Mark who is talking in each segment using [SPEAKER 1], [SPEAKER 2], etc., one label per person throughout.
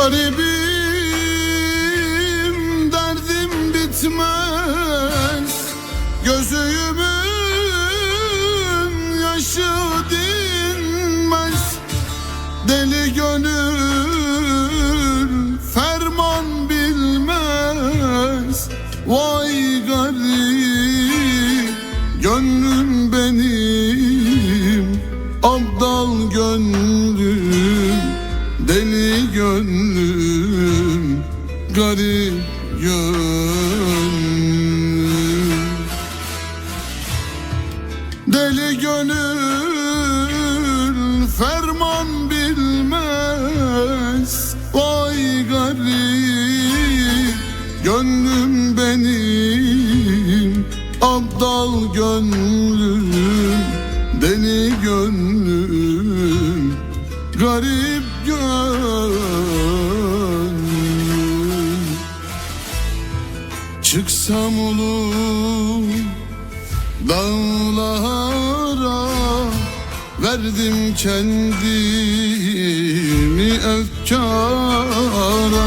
[SPEAKER 1] Garibim derdim bitmez. Gözümün yaşı dinmez. Deli gönül ferman bilmez. Vay garip gönlüm gönlüm Garip gönlüm. Deli gönül ferman bilmez Vay garip gönlüm benim. Abdal gönlüm deli gönlüm Garip gönlüm Olur Dağlara verdim kendimi efkara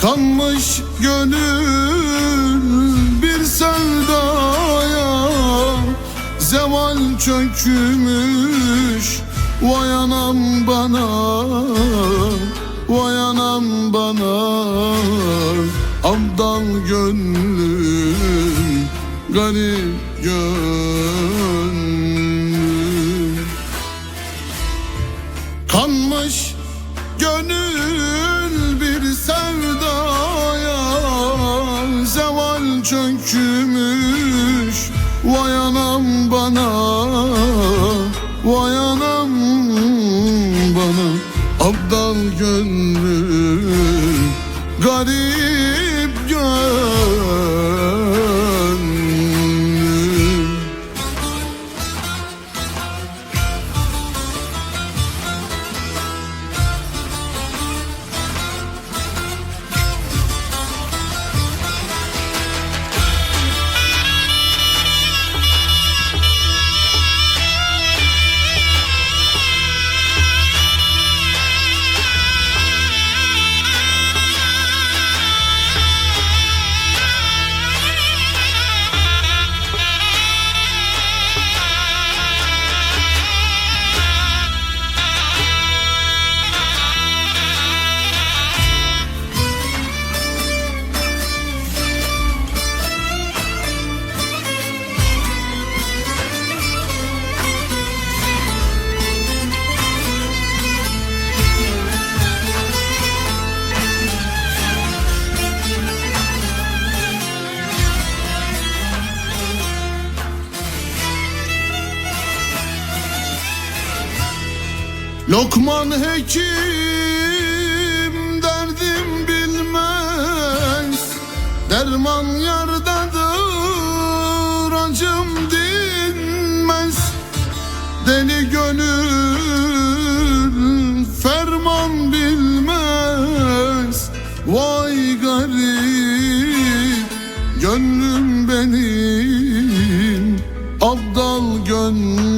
[SPEAKER 1] Kanmış gönül bir sevdaya Zeval çökmüş Vay anam bana Vay anam bana Abdal gönlüm Garip gönlüm. Kanmış gönül bir sevdaya Zeval çökmüş. Vay anam bana Vay anam bana. Abdal gönlüm Garip Lokman hekim derdim bilmez. Derman yardadır acım dinmez. Deli gönül ferman bilmez. Vay garip gönlüm benim Abdal gönlüm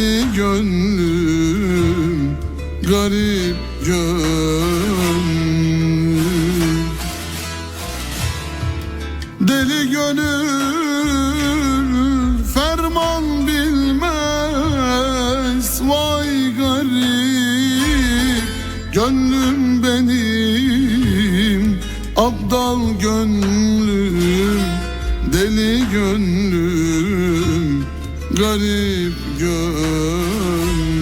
[SPEAKER 1] Deli gönlüm Garip gönlüm. Deli gönül ferman bilmez. Vay garip gönlüm benim. Abdal gönlüm Deli gönlüm Garip gönlüm.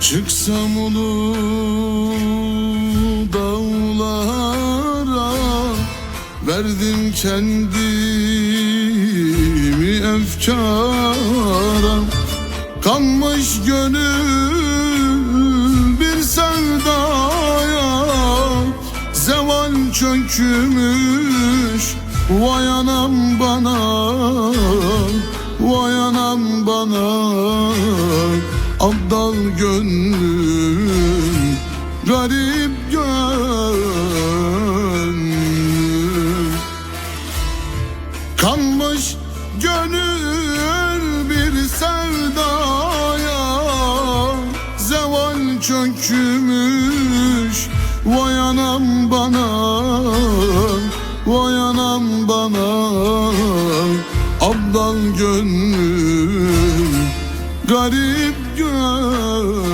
[SPEAKER 1] Çıksam olur dağlara Verdim kendimi efkara. Kanmış gönül bir sevdaya Zeval çökmüş Vay anam bana Vay anam bana. Abdal gönlüm Garip gönlüm. Kanmış gönül bir sevdaya çökmüş. Vay anam bana Anam bana Abdal gönlüm Garip gönlüm